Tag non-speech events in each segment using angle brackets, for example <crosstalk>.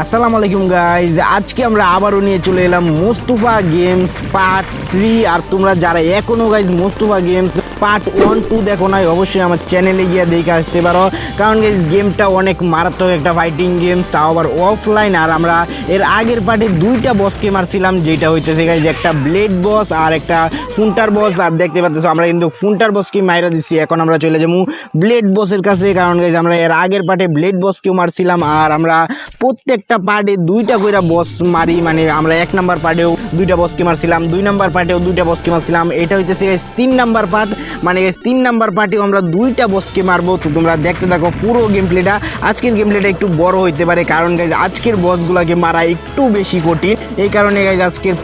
আসসালামু আলাইকুম গাইজ আজকে আমরা আবারও নিয়ে চলে এলাম মোস্তফা গেমস পার্ট থ্রি আর তোমরা যারা এখনও guys Mostafa games part one two দেখো নাই, অবশ্যই আমার চ্যানেলে গিয়ে দেখে আসতে পারো। কারণ গাইজ গেমটা অনেক মারাত্মক একটা ফাইটিং গেমস তাও আবার অফলাইন আর আমরা এর আগের পার্টে দুইটা বসকে মারছিলাম, যেটা হইতেছে গাইজ একটা ব্লেড বস আর একটা ফুন্টার বস আর দেখতে পাচ্ছ, আমরা কিন্তু ফুন্টার বসকে মাইরা দিচ্ছি এখন আমরা চলে যাব ব্লেড বসের কাছে। কারণ গাইজ আমরা এর আগের পার্টে ব্লেড বসকেও মারছিলাম। আর আমরা প্রত্যেকটা পার্টে দুইটা কইরা বস মারি। মানে আমরা এক নাম্বার পার্টেও দুইটা বসকে মারছিলাম, দুই নাম্বার পার্টেও দুইটা বসকে মারছিলাম। এটা হইতেছে guys, তিন নাম্বার পার্ট মানে তিন নাম্বার পার্টেও আমরা দুইটা বসকে মারবো। তো তোমরা দেখতে থাকো পুরো গেম প্লেটা আজকের গেম প্লেটা একটু বড় হইতে পারে, কারণ গাইজ আজকের বসগুলোকে মারা একটু বেশি কঠিন। এই কারণে গাইজ আজকের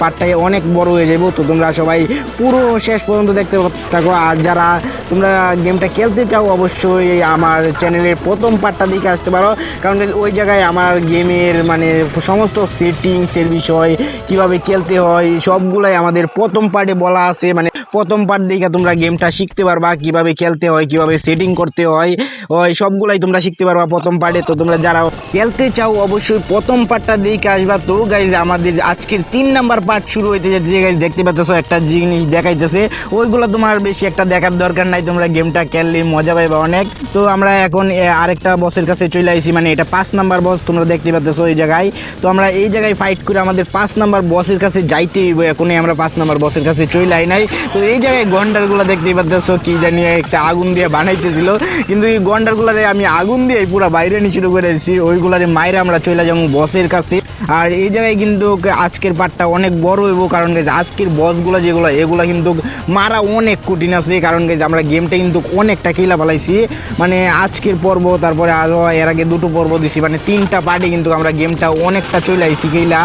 পার্টটাই অনেক বড় হয়ে যাব তো তোমরা সবাই পুরো শেষ পর্যন্ত দেখতে থাকো। আর যারা তোমরা গেমটা খেলতে চাও, অবশ্যই আমার চ্যানেলের প্রথম পার্টটা দিকে আসতে পারো। কারণ ওই জায়গায় আমার গেমের মানে সমস্ত সেটিংসের বিষয়, কীভাবে খেলতে হয়, সবগুলাই আমাদের প্রথম পার্টে বলা আছে। মানে প্রথম পার্ট দেখে তোমরা গেমটা শিখতে পারবা, কীভাবে খেলতে হয়, কীভাবে সেটিং করতে হয়, ওই সবগুলাই তোমরা শিখতে পারবা প্রথম পার্টে তো তোমরা যারা খেলতে চাও, অবশ্যই প্রথম পার্টটা দেখে আসবা। তো গাইজ আমাদের আজকের তিন নাম্বার পার্ট শুরু হইতে যাচ্ছে গাইজ দেখতে পাচ্ছ একটা জিনিস দেখাইতেছে। ওইগুলো তোমার বেশি একটা দেখার দরকার নাই। তোমরা গেমটা খেললে মজা পাইবা অনেক। তো আমরা এখন আরেকটা বসের কাছে চলে আসি মানে এটা পাঁচ নাম্বার বস তোমরা দেখতে পাচ্ছ এই জায়গায়। তো আমরা এই জায়গায় ফাইট করে আমাদের পাঁচ নাম্বার বসের কাছে যাইতে হইব। এখনই আমরা পাঁচ নাম্বার বসের কাছে চলে আই নাই। তো এই জায়গায় গন্ডারগুলো দেখতেই পারতেছো কি জানি একটা আগুন দিয়ে বানাইতেছিল। কিন্তু এই গন্ডারগুলারে আমি আগুন দিয়ে পুরো বাইরে নিয়ে শুরু করে দিয়েছি ওইগুলারে মাইরে আমরা চলে যাব বসের কাছে। আর এই জায়গায় কিন্তু আজকের পার্টটা অনেক বড় হইব কারণ গেছে আজকের বসগুলো যেগুলো, এগুলো কিন্তু মারা অনেক কঠিন আছে। কারণ গেছে আমরা গেমটা কিন্তু অনেকটা খেলা ফেলাইছি। মানে আজকের পর্ব, তারপরে আরও এর আগে দুটো পর্ব দিছি। মানে তিনটা পার্টি কিন্তু আমরা গেমটা অনেকটা চলে আইছি খেলা।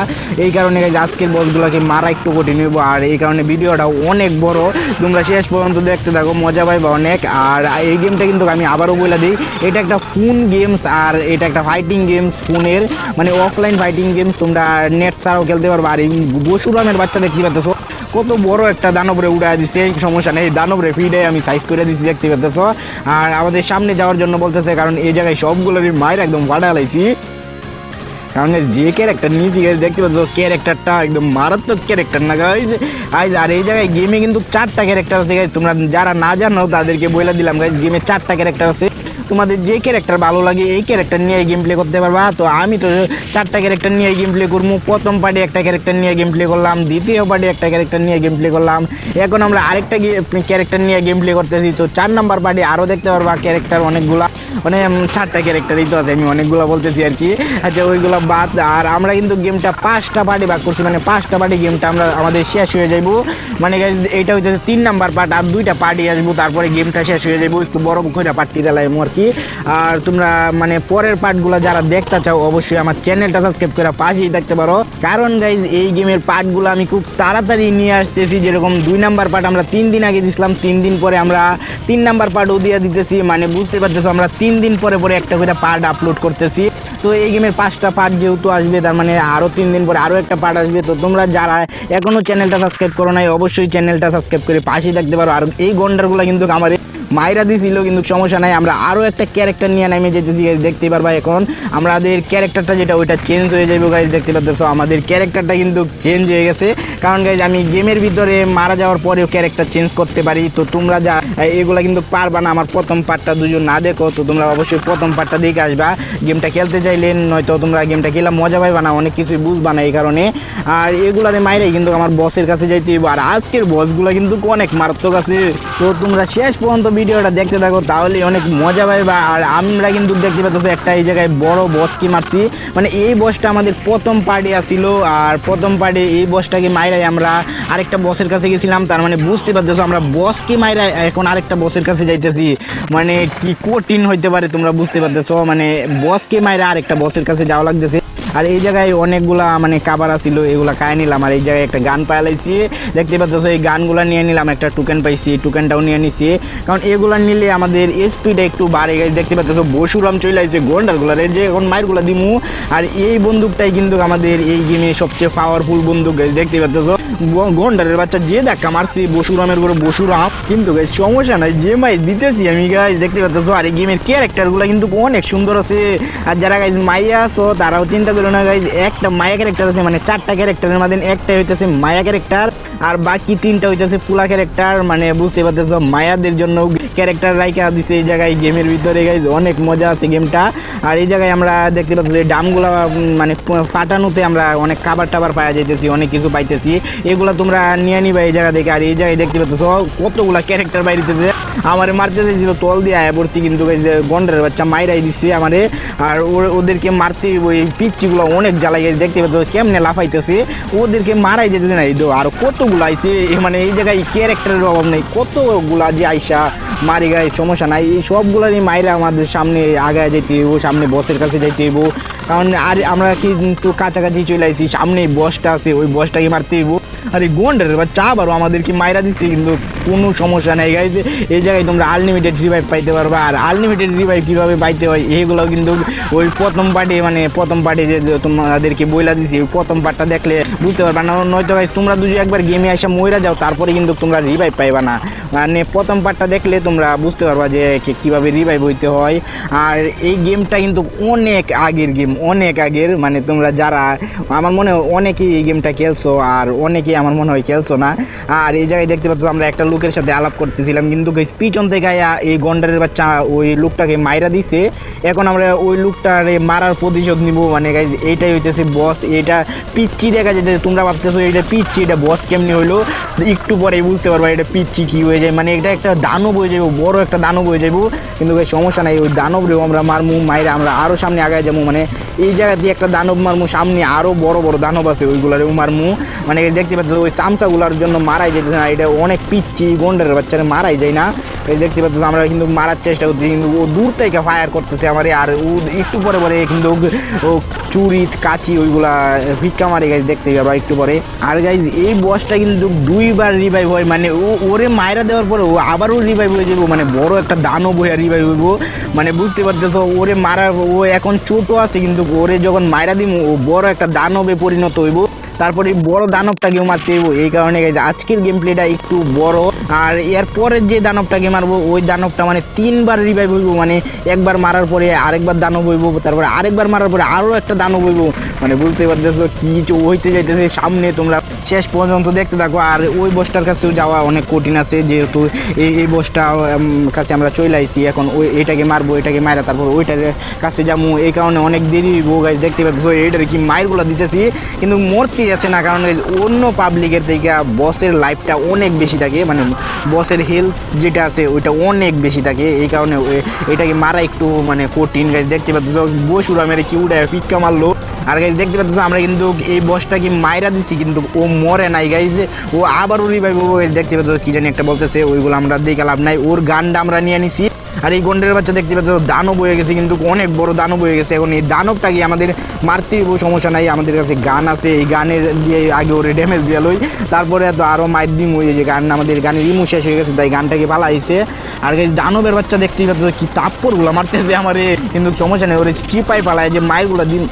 এই কারণে গেছে আজকের বসগুলোকে মারা একটু কঠিন হইব। আর এই কারণে ভিডিওটা অনেক বড়। তোমরা শেষ পর্যন্ত দেখতে থাকো, মজা পাইবা অনেক। আর এই গেমটা কিন্তু আমি আবারও বলে দিই। এটা একটা ফোন গেমস আর এটা একটা ফাইটিং গেমস ফোনের মানে অফলাইন ফাইটিং গেমস তোমরা নেট ছাড়াও খেলতে পারব। আর এই বসুরামের বাচ্চা দেখতে পাচ্ছ কত বড় একটা দানবরে উড়ায় দিছে সমস্যা নেই। দানবরে ফিডে আমি সাইজ করে দিচ্ছি দেখতে পাচ্ছ আর আমাদের সামনে যাওয়ার জন্য বলতেছে, কারণ এই জায়গায় সবগুলোরই মায়ের একদম ফাটা লাইছি কারণ যে ক্যারেক্টার নিয়েছি দেখতে পাচ্ছ ক্যারেক্টারটা একদম মারাত্মক ক্যারেক্টার না গাইজ আইজ আর এই জায়গায় গেমে কিন্তু চারটা ক্যারেক্টার আছে গাইজ তোমরা যারা না জানো, তাদেরকে বলে দিলাম গাইজ গেমে চারটা ক্যারেক্টার আছে। তোমাদের যে ক্যারেক্টার ভালো লাগে, এই ক্যারেক্টার নিয়ে গেম প্লে করতে পারবা। তো আমি তো চারটা ক্যারেক্টার নিয়ে গেম প্লে করব প্রথম পার্টি একটা ক্যারেক্টার নিয়ে গেম প্লে করলাম। দ্বিতীয় পার্টি একটা ক্যারেক্টার নিয়ে গেম প্লে করলাম। এখন আমরা আরেকটা ক্যারেক্টার নিয়ে গেম প্লে করতেছি। তো চার নাম্বার পার্টি আরও দেখতে পারবা ক্যারেক্টার অনেকগুলা। মানে চারটা ক্যারেক্টারই তো আছে, আমি অনেকগুলো বলতেছি আর কি। আচ্ছা ওইগুলো বাদ, আর আমরা কিন্তু গেমটা পাঁচটা পার্টি ভাগ করছি। মানে পাঁচটা পার্টি গেমটা আমরা, আমাদের শেষ হয়ে যাইবো। মানে এইটা হচ্ছে তিন নাম্বার পার্ট আর দুইটা পার্টি আসব, তারপরে গেমটা শেষ হয়ে যাইবো। একটু বড় করে পার্টি দিলাম আর কি। আর তোমরা মানে পরের পার্টগুলো যারা দেখতে চাও, অবশ্যই আমার চ্যানেলটা সাবস্ক্রাইব করে পাশেই দেখতে পারো। কারণ গাইজ এই গেমের পার্টগুলো আমি খুব তাড়াতাড়ি নিয়ে আসতেছি। যেরকম দুই নাম্বার পার্ট আমরা তিন দিন আগে দিছিলাম, তিন দিন পরে আমরা তিন নাম্বার পার্টও দিয়ে দিতেছি। মানে বুঝতে পারতেছো, আমরা তিন দিন পরে পরে একটা করে পার্ট আপলোড করতেছি। তো এই গেমের পাঁচটা পার্ট যেহেতু আসবে, তার মানে আরও তিন দিন পরে আরও একটা পার্ট আসবে, তো তোমরা যারা এখনও চ্যানেলটা সাবস্ক্রাইব করো নাই, অবশ্যই চ্যানেলটা সাবস্ক্রাইব করে পাশে দেখতে পারো। আর এই গন্ডারগুলো কিন্তু আমার মাইরা দিছিল, কিন্তু সমস্যা নাই, আমরা আরও একটা ক্যারেক্টার নিয়ে নামে যেতেছি দেখতে পারবা এখন। আমাদের ক্যারেক্টারটা যেটা, ওইটা চেঞ্জ হয়ে যাবে গাইজ দেখতে পাচ্ছ আমাদের ক্যারেক্টারটা কিন্তু চেঞ্জ হয়ে গেছে। কারণ গাইজ আমি গেমের ভিতরে মারা যাওয়ার পরেও ক্যারেক্টার চেঞ্জ করতে পারি। তো তোমরা যা এগুলা কিন্তু পারবা না। আমার প্রথম পার্টটা দুজন না দেখো, তো তোমরা অবশ্যই প্রথম পার্টটা দেখে আসবা। গেমটা খেলতে চাইলে, নয়তো তোমরা গেমটা খেলে মজা পাইবা না, অনেক কিছুই বুঝবা না এই কারণে। আর এগুলারে মাইরাই কিন্তু আমার বসের কাছে যাইতে আর আজকের বসগুলো কিন্তু অনেক মারাত্মক আছে। তো তোমরা শেষ পর্যন্ত ভিডিওটা দেখতে থাকো তাহলে অনেক মজা পাইবা। আর আমরা কিন্তু দেখতে পাচ্ছ একটা এই জায়গায় বড় বস কি মারছি। মানে এই বসটা আমাদের প্রথম পার্টি আসছিল আর প্রথম পার্টি এই বসটাকে মাইরাই আমরা আরেকটা বসের কাছে গেছিলাম। তার মানে বুঝতে পারতেছো, আমরা বসকে মাইরাই এখন আরেকটা বসের কাছে যাইতেছি। মানে কি কঠিন হইতে পারে তোমরা বুঝতে পারতেছো মানে বসকে মাইরা আরেকটা বসের কাছে যাওয়া লাগতেছে। আর এই জায়গায় অনেকগুলা মানে কাবার আসিল এগুলা খাই নিলাম। আর এই জায়গায় একটা গান পাইলাইছি। দেখতে পাচ্ছ, এই গানগুলা নিয়ে নিলাম, একটা টোকেন পাইছি টোকেনটাও নিয়ে নিছি। কারণ এগুলা নিলে আমাদের স্পিড একটু বাড়ে গেছে দেখতে পাচ্ছ বসুরাম চলে আসছে গোন্ডারগুলার। যে এখন মায়েরগুলা দিমু। আর এই বন্দুকটাই কিন্তু আমাদের এই গেমে সবচেয়ে পাওয়ারফুল বন্দুক গেছে দেখতে পাচ্ছ গন্ডারের বাচ্চা যে দেখা মারছি, বসুরামের করে বসুরাম। কিন্তু গাইজ সমস্যা নাই, যে মাই দিতেছি আমি গাইজ দেখতে পাচ্ছ, আর এই গেমের ক্যারেক্টারগুলো কিন্তু অনেক সুন্দর আছে। আর যারা গাইজ মাইয়া আছো, তারাও চিন্তা করো না গাইজ একটা মায়া ক্যারেক্টার আছে মানে চারটা ক্যারেক্টারের মাধ্যমে একটা হইতেছে মায়া ক্যারেক্টার আর বাকি তিনটা হইতেছে পুলা ক্যারেক্টার মানে বুঝতে পারতেছো, মায়াদের জন্য ক্যারেক্টার রাইখা দিছে এই জায়গায় গেমের ভিতরে গাইজ অনেক মজা আছে গেমটা আর এই জায়গায় আমরা দেখতে পাচ্ছি যে ডামগুলা মানে ফাটানোতে আমরা অনেক খাবার টাবার পাওয়া যাইতেছি, অনেক কিছু পাইতেছি। এগুলা তোমরা নিয়ে নিবা এই জায়গা থেকে আর এই জায়গায় দেখতে পাচ্ছ কতগুলা ক্যারেক্টার বাইরেতেছে। আমার মারতে চাইছিল, তল দিয়ে আয়া পড়ছি, কিন্তু গন্ডারের বাচ্চা মাইরাই দিচ্ছে আমারে। আর ওদেরকে মারতে ওই পিচ্চিগুলো অনেক জ্বালাই গেছে দেখতে পাচ্ছ, কেমনে লাফাইতেছে। ওদেরকে মারাই যেতেছে না, এই আর কতগুলো আইছে মানে এই জায়গায় ক্যারেক্টারের অভাব নেই, কতগুলা যে আইসা মারি গায়ে সমস্যা নাই। এই সবগুলোরই মাইরা আমাদের সামনে আগায় যেতে হইব, সামনে বসের কাছে যেতে হইব। কারণ আর আমরা কিন্তু কাছাকাছি চলে আসি সামনে বসটা আছে, ওই বসটাকে মারতে হইব। আর গন্ডারের বা চা বারো আমাদেরকে মাইরা দিচ্ছে কিন্তু? কোনো সমস্যা নাই গাইতে এই জায়গায় তোমরা আনলিমিটেড রিভাইভ পাইতে পারবা। আর আনলিমিটেড রিভাইভ কীভাবে পাইতে হয় এগুলো কিন্তু ওই প্রথম পার্টে মানে প্রথম পার্টে যে তোমাদেরকে বইলা দিছি, ওই প্রথম পার্টটা দেখলে বুঝতে পারবা না। নয়তো গাইজ তোমরা দুজন একবার গেমে এসে মইরা যাও, তারপরে কিন্তু তোমরা রিভাইভ পাইবা না। মানে প্রথম পার্টটা দেখলে তোমরা বুঝতে পারবা যে কি- কীভাবে রিভাইভ হইতে হয়। আর এই গেমটা কিন্তু অনেক আগের গেম অনেক আগের। মানে তোমরা যারা আমার মনে হয় অনেকেই এই গেমটা খেলছো, আর অনেকেই আমার মনে হয় খেলছো না। আর এই জায়গায় দেখতে পাচ্ছ আমরা একটা লোকের সাথে আলাপ করতেছিলাম। কিন্তু পিছন থেকে এই গন্ডারের বাচ্চা ওই লোকটাকে মাইরা দিছে। এখন আমরা ওই লোকটারে মারার প্রতিশোধ নিব। মানে গাইজ এইটাই হইতেছে বস এটা পিচ্ছি দেখা যেতে তোমরা ভাবতেছো এটা পিচ্ছি এটা বস কেমনি হইল? একটু পরেই বুঝতে পারবা এটা পিচ্ছি কি হয়ে যায়। মানে এটা একটা দানব হয়ে যাব বড় একটা দানব হয়ে যাব কিন্তু সমস্যা নাই, ওই দানবরেও আমরা মারমু, মাইরা আমরা আরও সামনে আগায় যাব। মানে এই জায়গা দিয়ে একটা দানব মারমু, সামনে আরও বড় বড় দানব আছে, ওইগুলারেও মারমু। মানে দেখতে ওই চামচাগুলার জন্য মারাই যেতেছে না, এটা অনেক পিচ্ছি গন্ডারের বাচ্চারা মারাই যায় না। এই দেখতে পাচ্ছ আমরা কিন্তু মারার চেষ্টা করছি কিন্তু ও দূর থেকে ফায়ার করতেছে আমার, আর ও একটু পরে পরে কিন্তু ও চুরি, কাচি ওইগুলা ভিক্ষা মারে গাইজ দেখতে পাবা একটু পরে। আর গাইজ এই বসটা কিন্তু দুইবার রিভাইভ হয় মানে ও ওরে মায়েরা দেওয়ার পরে ও আবারও রিভাইভ হয়ে যাব মানে বড় একটা দানব হয়ে রিভাইভ হইব। মানে বুঝতে পারতেছো, ওরে মারার, ও এখন ছোট আছে, কিন্তু ওরে যখন মায়েরা দিব ও বড় একটা দানবে পরিণত হইব। তারপরে বড় দানবটাকেও মারতে হইব এই কারণে গাইজ আজকের গেম প্লেটা একটু বড়। আর এর পরের যে দানবটাকে মারবো, ওই দানবটা মানে তিনবার রিভাইভ হইব মানে একবার মারার পরে আরেকবার দানব হইব, তারপরে আরেকবার মারার পরে আরও একটা দানব হইব। মানে বুঝতে পারতেছো কি হইতে যাইতেছে সামনে তোমরা। শেষ পর্যন্ত দেখতে থাকো, আর ওই বসটার কাছেও যাওয়া অনেক কঠিন আছে, যেহেতু এই এই বসটা কাছে আমরা চলে আইছি, এখন ওই, এটাকে মারবো, এটাকে মারা তারপর ওইটার কাছে যাব এই কারণে অনেক দেরি হইব গাছ দেখতে পাচ্ছ এইটার কি মায়েরগুলো দিতেছি, কিন্তু মরতে যাচ্ছে না, কারণ অন্য পাবলিকের থেকে বসের লাইফটা অনেক বেশি থাকে মানে বসের হেলথ যেটা আছে ওইটা অনেক বেশি থাকে, এই কারণে এটাকে মারা একটু মানে কঠিন। গাইজ দেখতে পাচ্ছ, বসুরা মেরে কি উড়ায় পিক্কা মারলো। আর গাইজ দেখতে পাচ্ছ, আমরা কিন্তু এই বসটাকে মাইরা দিছি, কিন্তু ও মরে নাই। গাইজ ও আবারও রিভাইভ হব। গাইজ দেখতে পাচ্ছ, কি জানি একটা বলতেছে, ওইগুলো আমরা দেখে লাভ নাই। ওর গানটা আমরা নিয়ে নিছি। আর এই গন্ডের বাচ্চা দেখতে পাচ্ছ, দানব হয়ে গেছে, কিন্তু অনেক বড় দানব হয়ে গেছে। এখন এই দানবটাকে আমাদের মারতে সমস্যা নাই, আমাদের কাছে গান আছে, এই গানের দিয়ে আগে ওরে ড্যামেজ দিয়ে লই, তারপরে তো আরও মাইর দিম হয়ে যে গান, আমাদের গানের রিমু শেষ হয়ে গেছে, তাই গানটাকে পালাইছে। আর গাইজ দানবের বাচ্চা দেখতেই পাচ্ছ, কি তাপ্পরগুলো মারতেছে আমার, কিন্তু সমস্যা নেই, ওরে চিপাই পালায় যে মায়েরগুলো দিন।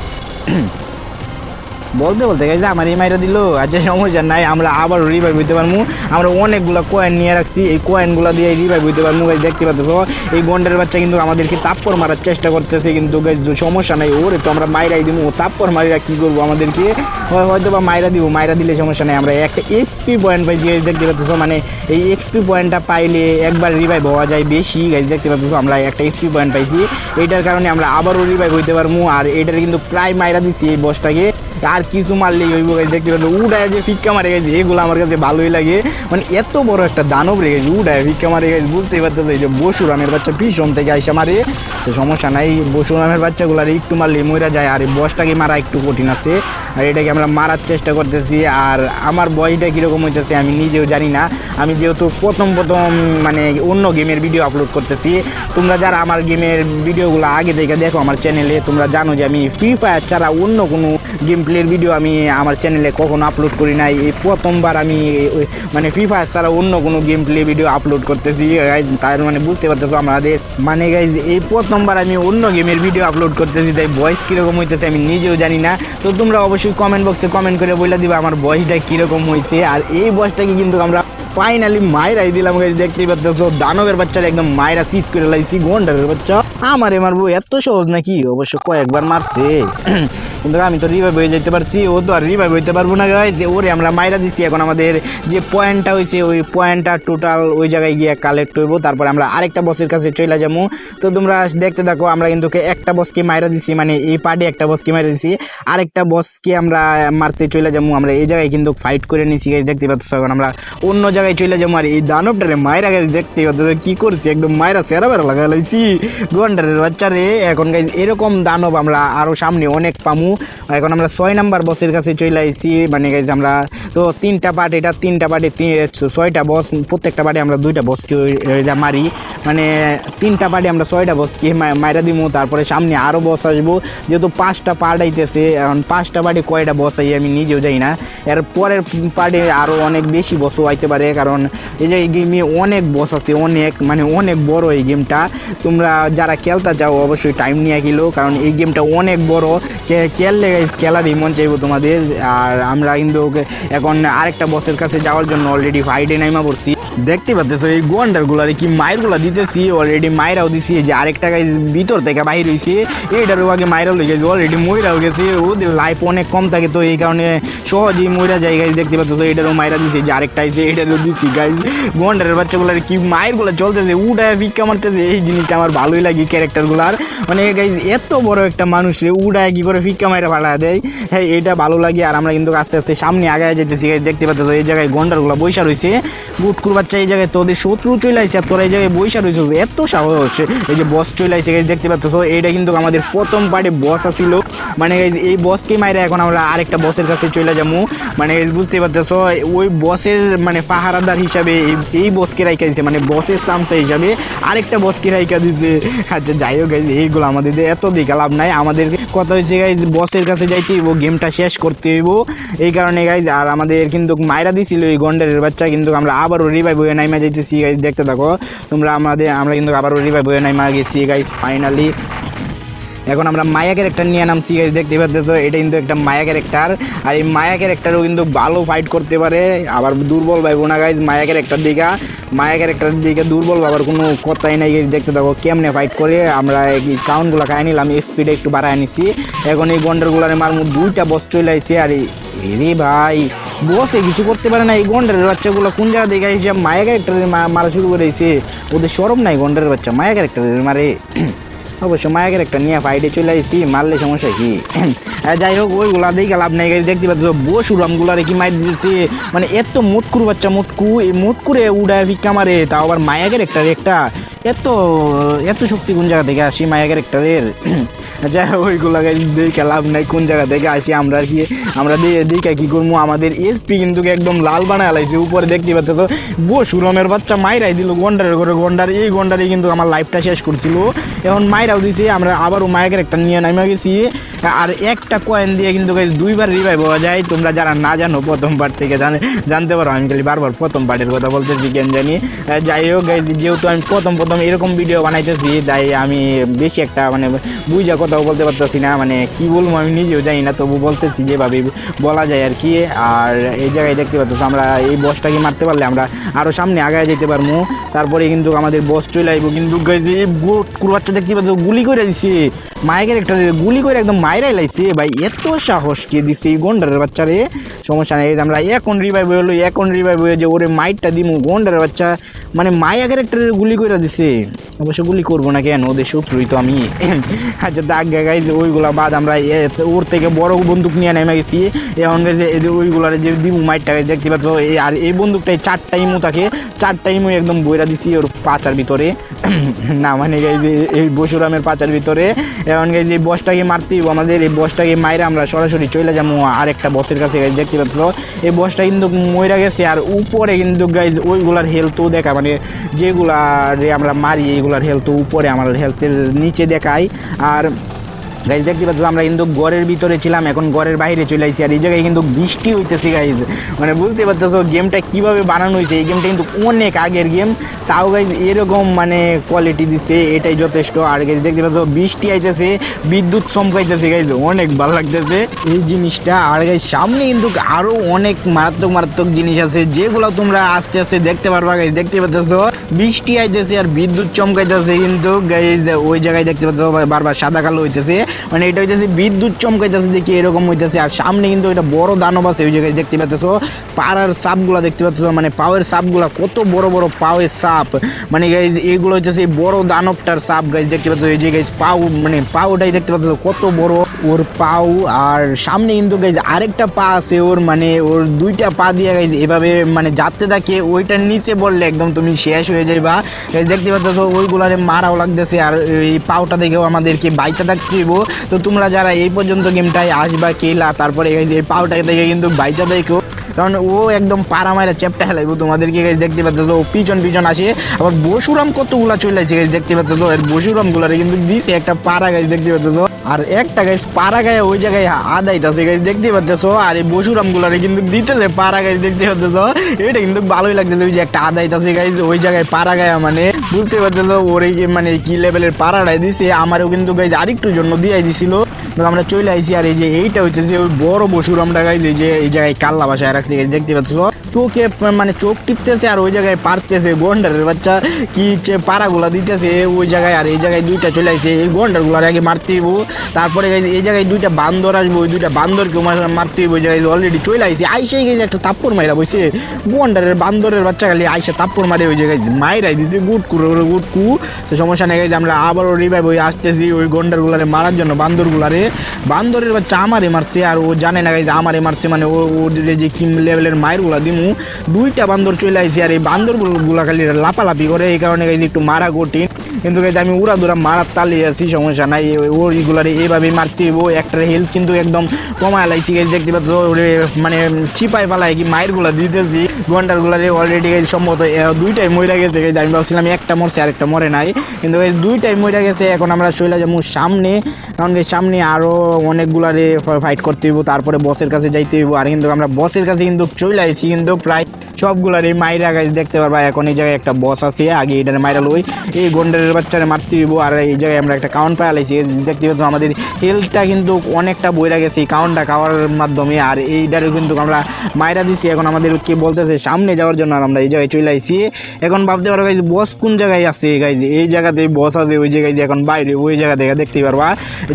বলতে বলতে গেছে, আমার এই মাইরা দিল। আচ্ছা সমস্যা নাই, আমরা আবার রিভাইভ হইতে পারব আমরা অনেকগুলো কয়েন নিয়ে রাখছি। এই কয়েনগুলো দিয়ে রিভাইভ হইতে পারব গাইজ দেখতে পাচ্ছ? এই গন্ডের বাচ্চা কিন্তু আমাদেরকে তাপ্পর মারার চেষ্টা করতেছে, কিন্তু গাইজ সমস্যা নাই, ওরে তো আমরা মাইরাই দিব ও তাপ্পর মারিরা কি করব আমাদেরকে? হয়তো বা মাইরা দিব, মাইরা দিলে সমস্যা নাই। আমরা একটা এক্সপি পয়েন্ট পাইছি গাইজ দেখতে পাচ্ছ? মানে এই এক্সপি পয়েন্টটা পাইলে একবার রিভাইভ হওয়া যায় বেশি গাইজ দেখতে পাচ্ছ? আমরা একটা এক্সপি পয়েন্ট পাইছি। এইটার কারণে আমরা আবারও রিভাইভ হইতে পারব আর এটার কিন্তু প্রায় মাইরা দিছি এই বসটাকে আর কিছু মারলেই ওই গাছ দেখতে পাচ্ছ, উড়ায় যে ফিক্কা মারে গেছে এগুলো আমার কাছে ভালোই লাগে। মানে এত বড় একটা দানব রেখে গেছে উড়ায় ফিক্কা মারে গেছে বুঝতেই পারতেছে যে বসুরামের বাচ্চা পিছন থেকে আইসা মারে। তো সমস্যা নাই বসুরামের বাচ্চাগুলো আর একটু মারলে মইরা যায়, আর এই বসটাকে মারা একটু কঠিন আছে। আর এটাকে আমরা মারার চেষ্টা করতেছি, আর আমার বয়সটা কীরকম হইতেছে আমি নিজেও জানি না। আমি যেহেতু প্রথম প্রথম মানে অন্য গেমের ভিডিও আপলোড করতেছি, তোমরা যারা আমার গেমের ভিডিওগুলো আগে থেকে দেখো আমার চ্যানেলে, তোমরা জানো যে আমি ফ্রি ফায়ার ছাড়া অন্য কোনো গেম প্লের ভিডিও আমি আমার চ্যানেলে কখনো আপলোড করি নাই। এই প্রথমবার আমি মানে ফ্রি ফায়ার ছাড়া অন্য কোনো গেম প্লে ভিডিও আপলোড করতেছি। গাইজ তার মানে বুঝতে পারতেছো আমাদের। মানে গাইজ এই প্রথমবার আমি অন্য গেমের ভিডিও আপলোড করতেছি তাই ভয়েস কীরকম হইতেছে আমি নিজেও জানি না। তো তোমরা অবশ্যই কমেন্ট বক্সে কমেন্ট করে বলে দিবা আমার বয়সটা কীরকম হয়েছে আর এই বয়সটাকে কিন্তু আমরা ফাইনালি মায়েরাই দিলাম guys, দেখতেই পাচ্ছ দানবের বাচ্চারা একদম মায়েরা সিট করে লাইছি গন্ডারের বাচ্চা। আমারে মারবো এত সহজ নাকি? অবশ্য কয়েকবার মারছে। <clears throat> কিন্তু আমি তো রিভাইভ হয়ে যেতে পারছি, ও তো আর রিভাইভ হইতে পারব না গাই যে ওরে আমরা মাইরা দিছি, এখন আমাদের যে পয়েন্টটা হয়েছে ওই পয়েন্টটা টোটাল ওই জায়গায় গিয়ে কালেক্ট হইব, তারপরে আমরা আরেকটা বসের কাছে চলে যাব তো তোমরা দেখতে থাকো, আমরা কিন্তু একটা বসকে মাইরা দিছি মানে এই পার্টি একটা বসকে মাইরা দিছি। আরেকটা বসকে আমরা মারতে চলে যাব আমরা এই জায়গায় কিন্তু ফাইট করে নিছি গাইজ দেখতে পাচ্ছ এখন আমরা অন্য জায়গায় চলে যাব আর এই দানবটারে মায়েরা গাইজ দেখতে পাচ্ছ কি করছে, একদম মায়েরা সেরা বেড়া লাগা লাইছি। গন্ডারের বাচ্চারে, এখন গাইজ এরকম দানব আমরা আরও সামনে অনেক পামু। এখন আমরা ছয় নাম্বার বসের কাছে চলে আইছি মানে গাইজ আমরা তো তিনটা পার্ট এটা তিনটা পার্টে ছয়টা বস, প্রত্যেকটা পার্টে আমরা দুইটা বসকে মারি। মানে তিনটা পার্টে আমরা ছয়টা বসকে মাইরা দিমু, তারপরে সামনে আরও বস আসব। যেহেতু পাঁচটা পার্ট আইতেছে, এখন পাঁচটা পার্টে কয়টা বস আই আমি নিজেও যাই না। এর পরের পার্টে আরও অনেক বেশি বসও আইতে পারে, কারণ এই যে গেমে অনেক বস আছে, অনেক মানে অনেক বড় এই গেমটা তোমরা যারা খেলতে চাও, অবশ্যই টাইম নিয়ে গেলো কারণ এই গেমটা অনেক বড়। খেললে গাইজ খেলারই মন চাইব তোমাদের। আর আমরা কিন্তু এখন আরেকটা বসের কাছে যাওয়ার জন্য অলরেডি ফাইডে নাইমা পড়ছি। দেখতে পাচ্ছ এই গুলারে কি মায়েরগুলা দিতেছি অলরেডি মায়েরাও দিছি, যে আরেকটা গাইজ ভিতর থেকে বাইর হয়েছে এইটারও আগে মায়েরা লই গেছে অলরেডি ময়রাও গেছে, ওদের লাইফ অনেক কম থাকে তো এই কারণে সহজেই ময়রা যায় গাইজ দেখতে পাচ্ছ এটারও মায়েরা দিছে, যে আরেকটা আইছে এটারও দিছি গাইজ গোয়ান্ডারের বাচ্চাগুলার কি মায়েরগুলা চলতেছে, উড়ায় ভিক্ষা মারতেছে, এই জিনিসটা আমার ভালোই লাগে ক্যারেক্টারগুলার। মানে গাইজ এত বড় একটা মানুষ রে, উড়ায় কি করে ভিক্ষা মাইরা ফালা দেয়? হ্যাঁ এটা ভালো লাগে। আর আমরা কিন্তু আস্তে আস্তে সামনে আগায় যেতেছি। দেখতে পাচ্ছ, এই জায়গায় গন্ডারগুলো বৈশা রয়েছে গুটকুর বাচ্চা এই জায়গায় তোদের শত্রু চলে আসছে আর তোরা এই জায়গায় বৈশা রয়েছে এত সাহস, এই যে বস চলে আসছে দেখতে পাচ্ছ, এইটা কিন্তু আমাদের প্রথম পার্টে বস আসিল মানে এই বসকে মাইরা এখন আমরা আরেকটা বসের কাছে চলে যাব মানে বুঝতে পারতেছ, ওই বসের মানে পাহারাদার হিসাবে এই- বসকে রাইখা দিছে। মানে বসের সামসা হিসাবে আরেকটা বসকে রাইখা দিছে। আচ্ছা যাই হোক এইগুলো আমাদের এত দিকে লাভ নাই। আমাদের কথা হয়েছে বসের কাছে যাইতে হইব গেমটা শেষ করতে হইব। এই কারণে গাইজ আর আমাদের কিন্তু মাইরা দিছিল এই গন্ডারের বাচ্চা, কিন্তু আমরা আবারও রিভাইভ হয়ে নাইমা যাইতেছি গাইজ দেখতে থাকো। তোমরা আমাদের, আমরা কিন্তু আবারও রিভাইভ হয়ে নাইমা গেছি গাইজ ফাইনালি এখন আমরা মায়া ক্যারেক্টার নিয়ে নামছি গাইজ দেখতে পাচ্ছ এটা কিন্তু একটা মায়া ক্যারেক্টার আর এই মায়া ক্যারেক্টারও কিন্তু ভালো ফাইট করতে পারে, আবার দুর্বল ভাই বোনা গাইজ মায়া ক্যারেক্টার দিকে। মায়া ক্যারেক্টারের দিকে দুর্বল বাবার কোনো কথাই নাই গাইজ দেখতে থাকো কেমনে ফাইট করে। আমরা এই কাউন্টগুলো খাই নিলাম স্পিডে একটু বাড়ায় নিছি। এখন এই গন্ডারগুলারে মারমু, দুইটা বস চলে আইছে, আর এরে ভাই বসে কিছু করতে পারে না, এই গন্ডারের বাচ্চাগুলো কোন জায়গা দেখে এসে মায়া ক্যারেক্টারের মারা শুরু করে ওদের সরম নাই গন্ডারের বাচ্চা, মায়া ক্যারেক্টারের মারে। অবশ্য মায়াকের একটা নিয়ে ফাইটে চলে আসছি মারলে সমস্যা কি? <clears throat> যাই হোক ওইগুলা দেখে লাভ নেই দেখতে পাচ্ছ বসুরামগুলারে কি মার দিতেছে? মানে এত মুটকুর বাচ্চা, মুটকু মুটকুরে উড়ায় ভিক্ষা মারে তাও আবার মায়াকের একটা একটা এত এত শক্তি কোন জায়গা থেকে আসি মায়াকের একটারের <clears throat> যাই গাইজ দেখে লাভ নাই, কোন জায়গা থেকে আসি আমরা আর কি, আমরা দেখে কি করব, আমাদের এসপি কিন্তু একদম লাল বানায় লাইছে, উপরে দেখতে পাচ্ছ বসুরমের বাচ্চা মাইরাই দিল, গন্ডারের করে গন্ডার, এই গন্ডারে কিন্তু আমার লাইফটা শেষ করছিল। এখন মাইরাও দিছে আমরা আবার মায়ের একটা নিয়ে নামে গেছি। আর একটা কয়েন দিয়ে কিন্তু দুইবার রিভাইভ হওয়া যায়। তোমরা যারা না জানো প্রথম পার্ট থেকে জানে জানতে পারো, আমি খালি বারবার প্রথম পার্টের কথা বলতেছি, কেন জানি। যাই হোক যেহেতু আমি প্রথম প্রথম এরকম ভিডিও বানাইতেছি, তাই আমি বেশি একটা মানে বুঝা কথাও বলতে পারতেছি না। মানে কি বলব আমি নিজেও জানি না, তবু বলতেছি যেভাবে বলা যায় আর কি। আর এই জায়গায় দেখতে পাচ্ছ, আমরা এই বসটাকে মারতে পারলে আমরা আরও সামনে আগায় যেতে পারব তারপরে কিন্তু আমাদের বস চলে আসব কিন্তু গাইজ এই কুরবাচ্চা দেখতে পাচ্ছ, গুলি করে দিছে। মায়ের একটা গুলি করে একদম মায়েরাই লাইছে। ভাই, এত সাহস কে দিছে এই গন্ডারের বাচ্চারে। সমস্যা নেই, আমরা এখন রিভাইভ হলো এখন রিভাইভ হয়ে যে ওরে মাইটটা দিমু। গন্ডারের বাচ্চা মানে মায়া ক্যারেক্টারের গুলি করে দিছে। অবশ্য গুলি করব না কেন, ওদের শত্রুই তো আমি। আচ্ছা দাগ গাই যে ওইগুলা বাদ আমরা ওর থেকে বড় বন্দুক নিয়ে নেমে গেছি। এখন গেছে ওইগুলার যে দিমু মাইটটা, দেখতে পাচ্ছ? আর এই বন্দুকটাই চারটা ইমু থাকে, চারটা ইমু একদম বইরা দিছি ওর পাচার ভিতরে। না মানে এই বসুরামের পাচার ভিতরে। এখন গাইজ এই বসটাকে মারতেই আমাদের এই বসটাকে মাইরা আমরা সরাসরি চলে যাব আরেকটা বসের কাছে গাইজ দেখতে পাচ্ছ? এই বসটা কিন্তু মইরা গেছে আর উপরে কিন্তু গাইজ ওইগুলার হেলথও দেখা মানে যেগুলারে আমরা মারি, এইগুলার হেলথ উপরে আমার হেলথের নিচে দেখাই আর গাইজ দেখতে পাচ্ছ, আমরা কিন্তু ঘরের ভিতরে ছিলাম, এখন ঘরের বাইরে চলে আসি আর এই জায়গায় কিন্তু বৃষ্টি হইতেছে গাইজ মানে বুঝতে পারতেছো গেমটা কীভাবে বানানো হয়েছে এই গেমটা কিন্তু অনেক আগের গেম। তাও গাইজ এরকম মানে কোয়ালিটি দিচ্ছে এটাই যথেষ্ট। আর গাইজ দেখতে পাচ্ছ, বৃষ্টি আইতেছে, বিদ্যুৎ চমকাইতেছে গাইজ অনেক ভালো লাগতেছে এই জিনিসটা। আর গাইজ সামনে কিন্তু আরও অনেক মারাত্মক মারাত্মক জিনিস আছে, যেগুলো তোমরা আস্তে আস্তে দেখতে পারবা গাইজ দেখতে পাচ্ছ বৃষ্টি আইতেছে আর বিদ্যুৎ চমকাইতেছে কিন্তু গাইজ ওই জায়গায় দেখতে পাচ্ছ বারবার সাদা কালো হইতেছে। মানে এটা হইতেছে বিদ্যুৎ চমকাইতেছে দেখি, এরকম হইতেছে। আর সামনে কিন্তু একটা বড় দানব আছে, ওই জায়গায় দেখতে পাচ্ছ পাড়ার সাপগুলা দেখতে পাচ্ছ মানে পাওয়ের সাপগুলা, কত বড় বড় পাওয়ের সাপ। মানে গাইজ এগুলো হইতেছে বড় দানবটার সাপ গাইজ দেখতে পাচ্ছ এই যে গাইজ পাউ মানে পাওটাই দেখতে পাচ্ছ কত বড় ওর পাও। আর সামনে কিন্তু গাইজ আরেকটা পা আছে ওর মানে ওর দুইটা পা দিয়ে গাইজ এভাবে মানে যাতে থাকে, ওইটার নিচে বললে একদম তুমি শেষ হয়ে যাইবা। দেখতে পাচ্ছ ওইগুলারে মারাও লাগতেছে, আর এই পাওটা দেখেও আমাদেরকে বাইচা থাকতে তো তোমরা যারা এই পর্যন্ত গেমটায় আসবা কেলা তারপরে এই পাওটাকে দেখে কিন্তু বাইচা দেখো। কারণ ও একদম পাড়া মায়ের চ্যাপটা হেলাইবো তোমাদেরকে গাইজ দেখতে পাচ্ছ? ও পিছন পিছন আসে, আবার বসুরাম কতগুলা চলে আসে গাইজ দেখতে পাচ্ছ? এর বসুরাম গুলারে কিন্তু দিছে একটা পাড়া গাছ দেখতে পাচ্ছ? আর একটা গাছ পাড়া গায়ে ওই জায়গায় আদাইতাছে গাছ দেখতে পাচ্ছ? আর এই বসুরাম গুলারে কিন্তু দিতেছে পাড়া গাছ দেখতে পাচ্ছ? এটা কিন্তু ভালোই লাগতেছে, ওই যে একটা আদাইতাছে গাইজ ওই জায়গায় পাড়া গায়ে মানে। বুঝতে পারতেছ? ওরে মানে কি লেভেলের পাড়াটাই দিছে, আমারও কিন্তু গাছ আরেকটু জন্য দিয়াই দিছিল। আমরা চলে আইসি আর এই যে এইটা হচ্ছে যে ওই বড় বসুরামটা আমরা এই যে এই জায়গায় কাল্লা বাসায় রাখছি দেখতে পাচ্ছ? চোখে মানে চোখ টিপতেছে আর ওই জায়গায় পারতেছে। গন্ডারের বাচ্চা কি পাড়াগুলা দিতেছে, ওই জায়গায় আর এই জায়গায় দুইটা চলে আসছে এই গন্ডারগুলার আগে মারতে হইব, তারপরে এই জায়গায় দুইটা বান্দর আসব, ওই দুইটা বান্দরকেও মার- মারতে হইব, ওই জায়গায় অলরেডি চলে আসে আইসেই গেছে একটা তাপ্পর মাইরা বসে গন্ডারের বান্দরের বাচ্চা খালি আইসা তাপ্পর মারে, ওই জায়গায় মাইরাই দিছে গুট কুড়ো গুট কু তো সমস্যা নেই গেছে আমরা আবারও রিভাইভ হয়ে আসতেছি ওই গন্ডারগুলারে মারার জন্য, বান্দরগুলারে। বান্দরের বাচ্চা আমারে মারছে আর ও জানে না গাইছে আমারে মারছে মানে ও ওদের যে কিম লেভেলের মায়েরগুলা দিমু দুইটা বান্দর চলে আইছে আর এই বান্দরগুলা খালি লাপালাপি করে, এই কারণে একটু মারা কঠিন কিন্তু আমি উড়া দুরা মারার তালে আছি, সমস্যা নাই। ওর ইগুলারে এইভাবে মারতে হইব, একটার হেলথ কিন্তু একদম কমায় লাইছি গাইছে দেখতে পাচ্ছ মানে চিপাই পালায় কি মায়েরগুলা দিতেছি। গন্ডার গুলারে অলরেডি গাইছে সম্ভবত দুইটাই মরে গেছে গাইছে আমি ভাবছিলাম একটা মরছে আর একটা মরে নাই। কিন্তু গাইছে দুইটাই মরে গেছে, এখন আমরা চলে যাব সামনে। কারণ সামনে আরও অনেকগুলারে ফাইট করতে হইব, তারপরে বসের কাছে যাইতে হইব। আর কিন্তু আমরা বসের কাছে কিন্তু চলে আইছি, কিন্তু প্রায় সবগুলার এই মাইরা গাছ দেখতে পারবা, এখন এই জায়গায় একটা বস আছে, আগে এটারে মাইরা লই। এই গন্ডারের বাচ্চারে মারতে হইব, আর এই জায়গায় আমরা একটা কাউন্ট পাওয়া লাইছি। দেখতে পাচ্ছ, আমাদের হেলথটা কিন্তু অনেকটা বইরা গেছে এই কাউন্টটা খাওয়ার মাধ্যমে, আর এইটারে কিন্তু আমরা মাইরা দিছি। এখন আমাদের কে বলতেছে, সামনে যাওয়ার জন্য আর আমরা এই জায়গায় চলে আইছি। এখন ভাবতে পারো গাইজ বস কোন জায়গায় আছে? গাইজ এই জায়গাতে বস আছে, ওই জায়গায় যে এখন বাইরে, ওই জায়গা থেকে দেখতে পারবা।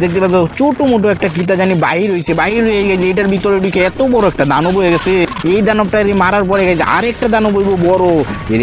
দেখতে পাচ্ছ, ছোট মোটো একটা কিতা জানি বাহির হয়েছে বাহির হয়ে গেছে এটার ভিতরে ঢুকে এত বড় একটা দানব হয়ে গেছে। এই দানবটা মারার পরে গেছে আরেকটা দানব হইব বড়।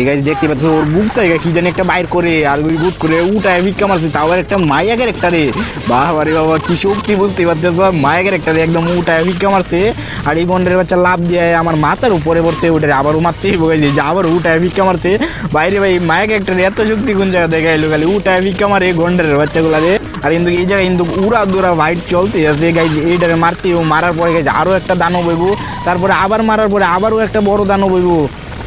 গাইজ দেখতে পাচ্ছ, ওর বুক থেকে কি জানি একটা বাইর করে, আর ওই বুক করে উঠায় ভিক্ষা মারছে। তাও আবার একটা মায়া একটা রে। বাবা রে বাবা, কি শক্তি বুঝতে পারতেছ? মায়াগের একটা রে একদম উঠায় ভিক্ষা মারছে। আর এই গন্ডের বাচ্চা লাভ দিয়ে আমার মাথার উপরে পড়ছে, উঠে আবারও মারতেই বগেছে যে আবার উঠায় ভিক্ষা মারছে। বাইরে ভাই মায়া একটা এত শক্তি কোন জায়গা দেখা এলো খালি? উঠায় ভিক্ষা মারে গন্ডের বাচ্চাগুলা রে। আর কিন্তু এই জায়গায় কিন্তু উড়া দুরা ভাইট চলতে আছে গাইজ এইটারে মারতে মারার পরে গেছে আরও একটা দানব হইব। তারপরে আবার মারার পরে আবারও একটা বড় দানব হইব।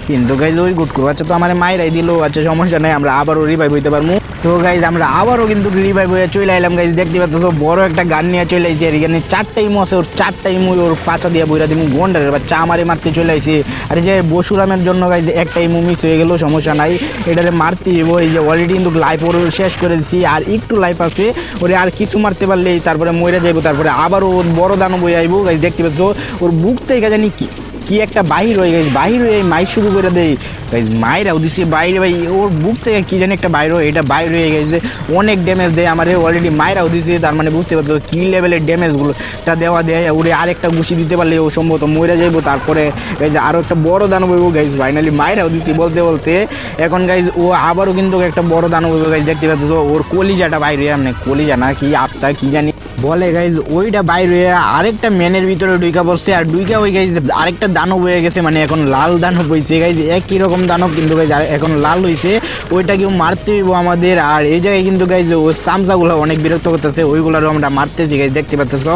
কিন্তু গাইজ ওই গুড করব আচ্ছা তো আমার মায়েরাই দিল। আচ্ছা সমস্যা নাই, আমরা আবারও রিভাইভ হইতে পারব তো গাইজ আমরা আবারও কিন্তু রিভাইভ হয়ে চলে আইলাম গাইজ দেখতে পাচ্ছ তো, বড় একটা গান নিয়ে চলে আইছি আর এখানে চারটাই মশে ওর চারটাই মুই ওর পাচা দিয়ে বইরা দিমু, গন্ডারের বাচ্চা আমারে মারতে চলে আইছি। আর যে বসুরামের জন্য গাইজ একটাই মু মিস হয়ে গেল, সমস্যা নাই। এটারে মারতে হইব, এই যে অলরেডি কিন্তু লাইফ ওর শেষ করে দিছি, আর একটু লাইফ আছে, ওরে আর কিছু মারতে পারলেই তারপরে মরে যাইবো, তারপরে আবার ওর বড় দানব হয়ে আইবো। গাইজ দেখতে পাচ্ছ, ওর বুক থেকে জানি কি কি একটা বাহির হয়ে গেছে, বাহির হয়ে মাই শুরু করে দেয়। গাইজ মায়েরাও দিছে বাইরে, ভাই, ওর বুক থেকে কি জানি একটা বাইর এটা বাইর হয়ে গেছে। অনেক ড্যামেজ দেয় আমার অলরেডি মায়েরাও দিছে তার মানে বুঝতে পারছ কি লেভেলের ড্যামেজগুলো টা দেওয়া দেয় ওরে আরেকটা ঘুষি দিতে পারলে ও সম্ভবত মরে যাইবো। তারপরে গাইজ আরও একটা বড় দানব হইব গাইজ ফাইনালি মায়েরাও দিছি বলতে বলতে, এখন গাইজ ও আবারও কিন্তু একটা বড় দানব হইব গাইজ দেখতে পাচ্ছ, ওর কলিজাটা বাইরে মানে কলিজা না কি, আত্মা কি জানি। বলে গাইজ ওইটা বাইর হয়ে আরেকটা ম্যানের ভিতরে ডুইকা পড়ছে। আর ডুইকা ওই গাইজ আরেকটা দানব হয়ে গেছে মানে এখন লাল দানব হয়েছে গাইজ একই রকম দানব কিন্তু গাইজ এখন লাল হয়েছে ওইটাকেও মারতে হইব আমাদের। আর এই জায়গায় কিন্তু গাইজ ও চামচাগুলো অনেক বিরক্ত করতেছে। ওইগুলোরও আমরা মারতেছি গাইজ দেখতে পাচ্তেছ?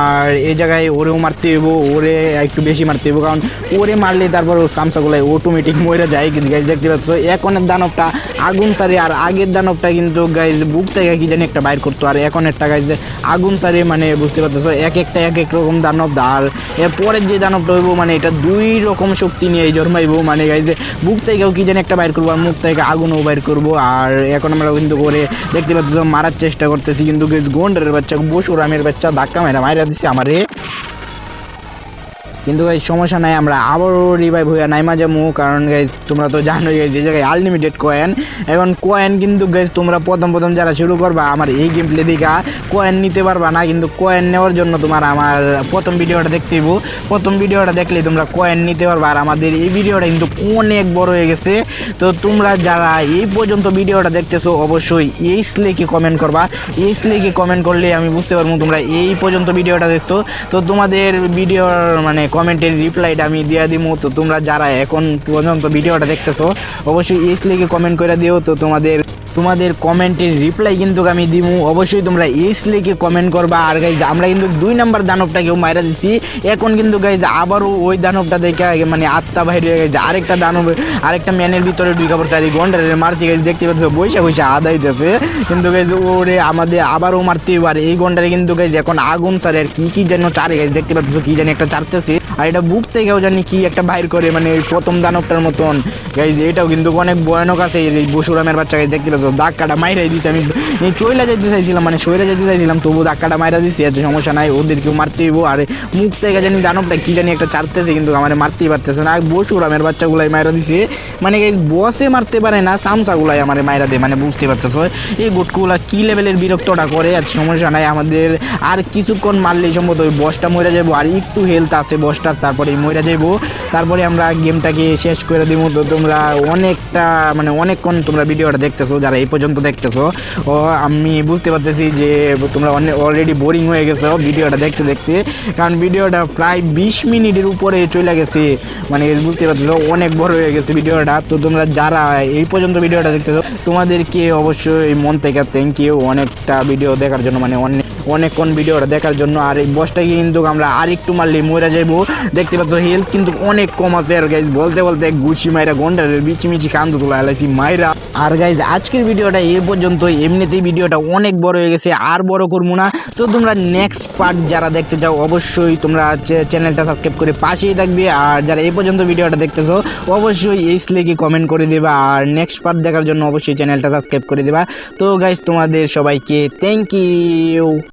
আর এই জায়গায় ওরেও মারতে হইব, ওরে একটু বেশি মারতে হইব। কারণ ওরে মারলে তারপর ও চামচাগুলো অটোমেটিক মরে যায় কিন্তু গাইজ দেখতে পাচ্ছ? এখনের দানবটা আগুন সারি আর আগের দানবটা কিন্তু গাইজ বুক থেকে কি জানি একটা বাইর করতো। আর এখন একটা গাইজ আগুন সারে মানে বুঝতে পারতেছো, এক একটা এক এক রকম দানব আর এর পরের যে দানবটা হইব মানে এটা দুই রকম শক্তি নিয়ে জন্মাইব মানে গাইজ বুক থেকেও কি যেন একটা বাইর করব, আর মুখ থেকে আগুনও বাইর করব। আর এখন আমরা কিন্তু করে দেখতে পাচ্ছি, মারার চেষ্টা করতেছি, কিন্তু গোন্ডারের বাচ্চা, বসুরামের বাচ্চা, ধাক্কা মেরা মাইরা দিচ্ছে আমারে। কিন্তু ভাই সমস্যা নাই, আমরা আবারও রিভাইভ হইয়া নাইমা যাব কারণ গাইজ তোমরা তো জানো গাইজ যে জায়গায় আনলিমিটেড কয়েন এখন কয়েন কিন্তু গাইজ তোমরা প্রথম প্রথম যারা শুরু করবা, আমার এই গেম প্লে দেখা কয়েন নিতে পারবা না, কিন্তু কয়েন নেওয়ার জন্য তোমার আমার প্রথম ভিডিওটা দেখতে হইব। প্রথম ভিডিওটা দেখলে তোমরা কয়েন নিতে পারবা, আর আমাদের এই ভিডিওটা কিন্তু অনেক বড় হয়ে গেছে। তো তোমরা যারা এই পর্যন্ত ভিডিওটা দেখতেছো, অবশ্যই এই স্লেকে কমেন্ট করবা। এই স্লেকে কমেন্ট করলে আমি বুঝতে পারব তোমরা এই পর্যন্ত ভিডিওটা দেখছ। তো তোমাদের ভিডিওর মানে কমেন্টের রিপ্লাইটা আমি দিয়ে দিব তো তোমরা যারা এখন পর্যন্ত ভিডিওটা দেখতেছো, অবশ্যই ইসলিকে স্লেকে কমেন্ট করে দিও। তো তোমাদের তোমাদের কমেন্টের রিপ্লাই কিন্তু আমি দিব অবশ্যই তোমরা এইস লিখে কমেন্ট করবা। আর গাইজ আমরা কিন্তু দুই নাম্বার দানবটাকেও মাইরা দিছি। এখন কিন্তু গাইজ আবারও ওই দানবটা দেখে মানে আত্মা বাইরে হয়ে গেছে। আরেকটা দানব, আরেকটা ম্যানের ভিতরে ঢুকা পড়ছে। আর এই গন্ডারের মারছে। গাইজ দেখতে পাচ্ছ, বৈশা বৈশা আদাইতেছে কিন্তু গাইজ ওরে আমাদের আবারও মারতে আর এই গন্ডারে কিন্তু গাইজ এখন আগুন সারে আর কি কি যেন চারে। গাইজ দেখতে পাচ্ছ কি জানি একটা চারতেছে। আর এটা বুক থেকেও জানি কি একটা বাইর করে। মানে প্রথম দানবটার মতন। গাইজ এটাও কিন্তু অনেক ভয়ানক আছে। এই বসুরামের বাচ্চা। গাইজ দেখতে পাচ্ছ ধাক্কাটা মাইরাই দিছে। আমি চইলা যেতে চাইছিলাম মানে সইরা যেতে চাইছিলাম তবু ধাক্কাটা মাইরা দিছি আছে সমস্যা নাই ওদেরকেও মারতে হইব, আর মুখ থেকে জানি দানবটা কি জানি একটা চারতেছে কিন্তু আমার মারতেই পারতেছে না। বসুরামের বাচ্চাগুলাই মাইরা দিছে মানে এই বসে মারতে পারে না, চামচাগুলাই আমার মাইরা দেয় মানে বুঝতে পারতেছো? এই গুটকুগুলা কি লেভেলের বিরক্তটা করে, আর সমস্যা নাই, আমাদের আর কিছুক্ষণ মারলেই সম্ভবত ওই বসটা মরে যাব আর একটু হেলথ আছে বসটার তারপরে মরে যাব তারপরে আমরা গেমটাকে শেষ করে দিব। তো তোমরা অনেকটা মানে অনেকক্ষণ তোমরা ভিডিওটা দেখতেছো, যারা এই পর্যন্ত দেখতেছো। ও, আমি বুঝতে পারতেছি যে তোমরা অনেক অলরেডি বোরিং হয়ে গেছো ভিডিওটা দেখতে দেখতে। কারণ ভিডিওটা প্রায় বিশ মিনিটের উপরে চলে গেছে। মানে বুঝতে পারতেছো, অনেক বড় হয়ে গেছে ভিডিওটা। তো তোমরা যারা এই পর্যন্ত ভিডিওটা দেখতেছো, তোমাদেরকে অবশ্যই মন থেকে থ্যাংক ইউ অনেকটা ভিডিও দেখার জন্য মানে অনেক অনেকক্ষণ ভিডিওটা দেখার জন্য। আর এই বসটাকে কিন্তু আমরা আরেকটু মারলে মরে যাইবো। দেখতে পাচ্ছ হেলথ কিন্তু অনেক কম আছে। আর গাইজ বলতে বলতে গুছি মাইরা গন্ডারের বিচি মিচি কান্দ তোলা হেলাইছি মাইরা। আর গাইজ আজকের ভিডিওটা এ পর্যন্ত এমনিতেই ভিডিওটা অনেক বড় হয়ে গেছে, আর বড় করব না। তো তোমরা নেক্সট পার্ট যারা দেখতে চাও, অবশ্যই তোমরা চ্যানেলটা সাবস্ক্রাইব করে পাশেই থাকবে। আর যারা এই পর্যন্ত ভিডিওটা দেখতেছো, অবশ্যই এই স্লেকে কমেন্ট করে দেবা। আর নেক্সট পার্ট দেখার জন্য অবশ্যই চ্যানেলটা সাবস্ক্রাইব করে দেবা। তো গাইজ তোমাদের সবাইকে থ্যাংক ইউ